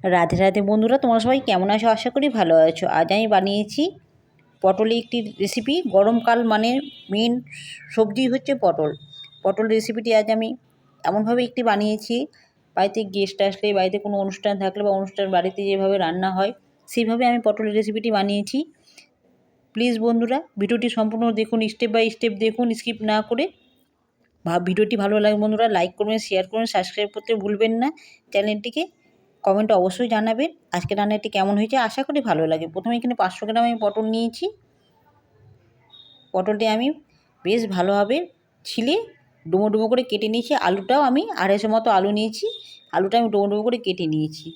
রাধে রাধে বন্ধুরা, তোমরা সবাই কেমন আছো? আশা করি ভালো আছো। আজ আমি বানিয়েছি পটলের একটি রেসিপি গরমকাল মানে মেন সবজি হচ্ছে পটল। পটল রেসিপিটি আজ আমি এমনভাবে একটি বানিয়েছি, বাড়িতে গেস্ট আসলে, বাড়িতে কোনো অনুষ্ঠান থাকলে বা অনুষ্ঠান বাড়িতে যেভাবে রান্না হয় সেইভাবে আমি পটলের রেসিপিটি বানিয়েছি। প্লিজ বন্ধুরা, ভিডিওটি সম্পূর্ণ দেখুন স্টেপ বাই স্টেপ দেখুন স্কিপ না করে। ভিডিওটি ভালো লাগে বন্ধুরা লাইক করবেন শেয়ার করবেন সাবস্ক্রাইব করতে ভুলবেন না। চ্যানেলটিকে কমেন্টে অবশ্যই জানাবেন। আজকে রান্নাটি কেমন হয়েছে আশা করি ভালো লাগে প্রথমে এখানে পাঁচশো গ্রাম আমি পটল নিয়েছি। পটলটি আমি বেশ ভালোভাবে ছিলে ডুমো ডুমো করে কেটে নিয়েছি। আলুটাও আমি আড়াইশো মতো আলু নিয়েছি। আলুটা আমি ডুমো ডুমো করে কেটে নিয়েছি।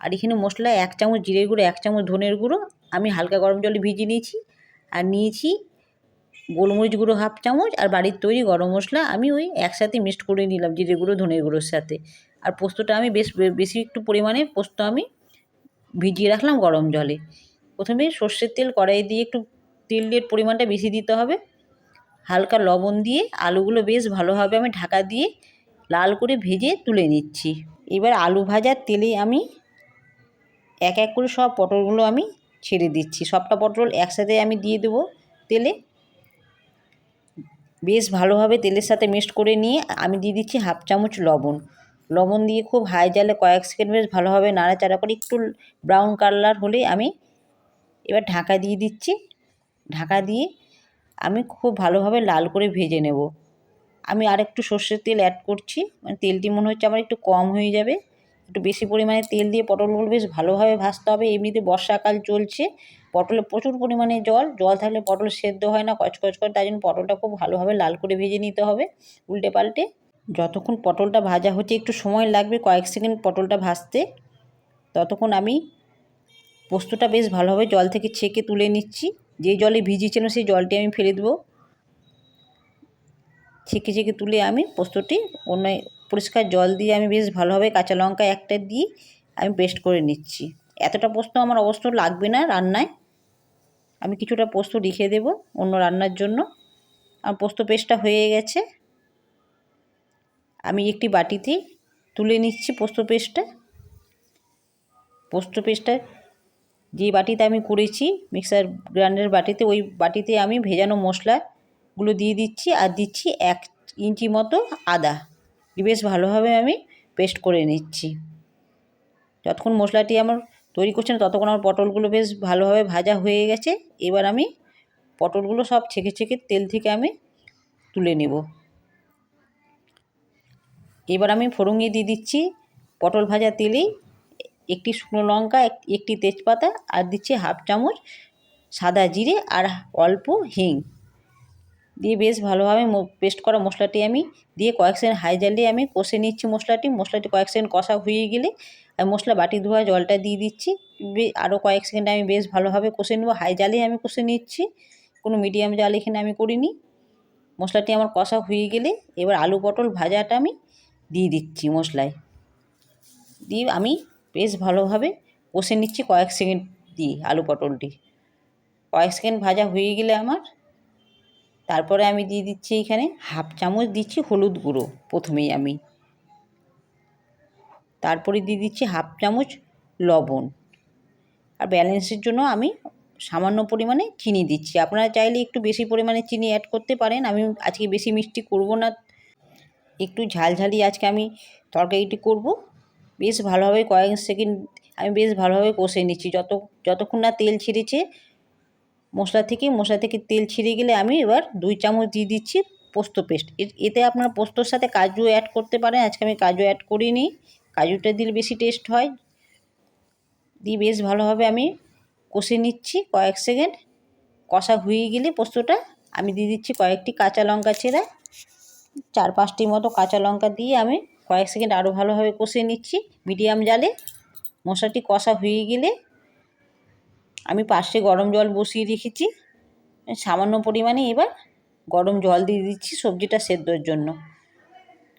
আর এখানে মশলা এক চামচ জিরে গুঁড়ো, এক চামচ ধনের গুঁড়ো আমি হালকা গরম জলে ভিজিয়ে নিয়েছি। আর নিয়েছি গোলমরিচ গুঁড়ো হাফ চামচ। আর বাড়ির তৈরি গরম মশলা আমি ওই একসাথে মিক্সড করে নিলাম জিরে গুঁড়ো, ধনের গুঁড়োর সাথে। আর পোস্তটা আমি বেশ বেশি একটু পরিমাণে পোস্ত আমি ভিজিয়ে রাখলাম গরম জলে। প্রথমে সর্ষের তেল কড়াই দিয়ে একটু তেলের পরিমাণটা বেশি দিতে হবে। হালকা লবণ দিয়ে আলুগুলো বেশ ভালোভাবে আমি ঢাকা দিয়ে লাল করে ভেজে তুলে নিচ্ছি। এবার আলু ভাজার তেলে আমি এক এক করে সব পটলগুলো আমি ছেড়ে দিচ্ছি। সবটা পটল একসাথে আমি দিয়ে দেবো তেলে। বেশ ভালোভাবে তেলের সাথে মিক্সড করে নিয়ে আমি দিয়ে দিচ্ছি হাফ চামচ লবণ। লবণ দিয়ে খুব হাই জালে কয়েক সেকেন্ড বেশ ভালোভাবে নাড়াচাড়া করে একটু ব্রাউন কালার হলে আমি এবার ঢাকা দিয়ে দিচ্ছি। ঢাকা দিয়ে আমি খুব ভালোভাবে লাল করে ভেজে নেব। আমি আর একটু সর্ষের তেল অ্যাড করছি। মানে তেলটি মনে হচ্ছে আমার একটু কম হয়ে যাবে। একটু বেশি পরিমাণে তেল দিয়ে পটলগুলো বেশ ভালোভাবে ভাজতে হবে। এমনিতে বর্ষাকাল চলছে। পটলে প্রচুর পরিমাণে জল। জল থাকলে পটল সেদ্ধ হয় না, কচকচ করে। তাই জন্য পটলটা খুব ভালোভাবে লাল করে ভেজে নিতে হবে। উল্টে পাল্টে যতক্ষণ পটলটা ভাজা হচ্ছে একটু সময় লাগবে, কয়েক সেকেন্ড পটলটা ভাজতে, ততক্ষণ আমি পোস্তটা বেশ ভালোভাবে জল থেকে ছেঁকে তুলে নিচ্ছি। যে জলে ভিজিয়েছিলাম সেই জলটি আমি ফেলে দেবো। ছেঁকে ছেঁকে তুলে আমি পোস্তটি অন্য পরিষ্কার জল দিয়ে আমি বেশ ভালোভাবে কাঁচা লঙ্কা একটা দিয়ে আমি পেস্ট করে নিচ্ছি। এতটা পোস্ত আমার অবশ্য লাগবে না রান্নায়। আমি কিছুটা পোস্ত রেখে দেবো অন্য রান্নার জন্য। আর পোস্ত পেস্টটা হয়ে গেছে। আমি একটি বাটিতে তুলে নিচ্ছি পোস্ত পেস্টটা। পোস্ত পেস্টটা যে বাটিতে আমি করেছি, মিক্সার গ্রাইন্ডার বাটিতে, ওই বাটিতে আমি ভেজানো মশলাগুলো দিয়ে দিচ্ছি আর দিচ্ছি এক ইঞ্চি মতো আদা। বেশ ভালোভাবে আমি পেস্ট করে নিচ্ছি। যতক্ষণ মশলাটি আমার তৈরি করছেন ততক্ষণ আমার পটলগুলো বেশ ভালোভাবে ভাজা হয়ে গেছে। এবার আমি পটলগুলো সব ছেঁকে ছেঁকে তেল থেকে আমি তুলে নেব। এবার আমি ফোড়ঙে দিয়ে দিচ্ছি, পটল ভাজা তেলেই একটি শুকনো লঙ্কা, এক- একটি তেজপাতা, আর দিচ্ছি হাফ চামচ সাদা জিরে আর অল্প হিং। দিয়ে বেশ ভালোভাবে পেস্ট করা মশলাটি আমি দিয়ে কয়েক সেকেন্ড হাই জ্বালিয়ে আমি কষে নিচ্ছি মশলাটি। মশলাটি কয়েক সেকেন্ড কষা হয়ে গেলে আমি মশলা বাটি ধোয়া জলটা দিয়ে দিচ্ছি। আরও কয়েক সেকেন্ড আমি বেশ ভালোভাবে কষে নেব। হাই জ্বালিয়ে আমি কষে নিচ্ছি, কোনো মিডিয়াম জাল এখানে আমি করিনি। মশলাটি আমার কষা হয়ে গেলে এবার আলু পটল ভাজাটা আমি দিয়ে দিচ্ছি মশলায়। দিয়ে আমি বেশ ভালোভাবে কষে নিচ্ছি কয়েক সেকেন্ড দিয়ে আলু পটলটি। কয়েক সেকেন্ড ভাজা হয়ে গেলে আমার, তারপরে আমি দিয়ে দিচ্ছি এখানে হাফ চামচ দিচ্ছি হলুদ গুঁড়ো প্রথমেই আমি। তারপরে দিয়ে দিচ্ছি হাফ চামচ লবণ। আর ব্যালেন্সের জন্য আমি সামান্য পরিমাণে চিনি দিচ্ছি। আপনারা চাইলে একটু বেশি পরিমাণে চিনি অ্যাড করতে পারেন। আমি আজকে বেশি মিষ্টি করব না। একটু ঝালঝালি আজকে আমি তরকারিটি করব। বেশ ভালোভাবে কয়েক সেকেন্ড আমি বেশ ভালোভাবে কষে নিচ্ছি। যত, যতক্ষণ না তেল ছিঁড়েছে, মশলা থেকে মশলা থেকে তেল ছিঁড়ে গেলে আমি এবার দুই চামচ দিয়ে দিচ্ছি পোস্ত পেস্ট। এতে আপনারা পোস্তর সাথে কাজু অ্যাড করতে পারেন। আজকে আমি কাজু অ্যাড করিনি। কাজুটা দিলে বেশি টেস্ট হয়। দিয়ে বেশ ভালোভাবে আমি কষে নিচ্ছি কয়েক সেকেন্ড। কষা হয়ে গেলে পোস্তটা আমি দিয়ে দিচ্ছি কয়েকটি কাঁচা লঙ্কা ছেঁড়া। চার পাঁচটি মতো কাঁচা লঙ্কা দিয়ে আমি কয়েক সেকেন্ড আরও ভালোভাবে কষে নিচ্ছি। মিডিয়াম জালে মশলাটি কষা হয়ে গেলে আমি পাশে গরম জল বসিয়ে রেখেছি। সামান্য পরিমাণে এবার গরম জল দিয়ে দিচ্ছি সবজিটা সেদ্ধর জন্য।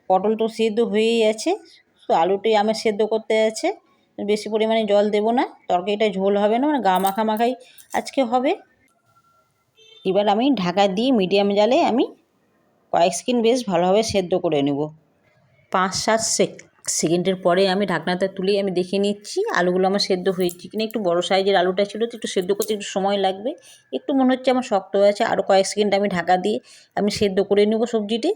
পটল তো সেদ্ধ হয়েই আছে, তো আলুটাই আমার সেদ্ধ করতে আছে। বেশি পরিমাণে জল দেবো না, তরকারিটা ঝোল হবে না মানে গা মাখা মাখাই আজকে হবে। এবার আমি ঢাকা দিয়ে মিডিয়াম জালে আমি কয়েক সেকেন্ড বেশ ভালোভাবে সেদ্ধ করে নেব। পাঁচ সাত সেক সেকেন্ডের পরে আমি ঢাকনাটা তুলে আমি দেখে নিচ্ছি আলুগুলো আমার সেদ্ধ হয়েছে কিনা। একটু বড় সাইজের আলুটা ছিল তো একটু সেদ্ধ করতে একটু সময় লাগবে। একটু মনে হচ্ছে আমার শক্ত হয়ে আছে আরও কয়েক সেকেন্ড আমি ঢাকা দিয়ে আমি সেদ্ধ করে নেব সবজিটি।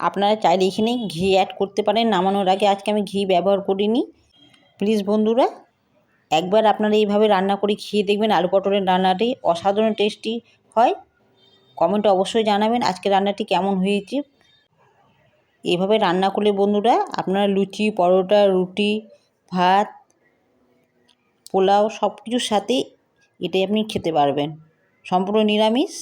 আপনারা চাইলে এখানে ঘি অ্যাড করতে পারেন, নামানোর আগে আজকে আমি ঘি ব্যবহার করিনি। প্লিজ বন্ধুরা, একবার আপনারা এইভাবে রান্না করে খেয়ে দেখবেন আলু পটলের রান্নাটি অসাধারণ টেস্টি হয়। কমেন্টে অবশ্যই জানাবেন আজকে রান্নাটি কেমন হয়েছে। এভাবে রান্না করলে বন্ধুরা আপনারা লুচি, পরোটা, রুটি, ভাত, পোলাও সব কিছুর সাথে এটাই আপনি খেতে পারবেন। সম্পূর্ণ নিরামিষ।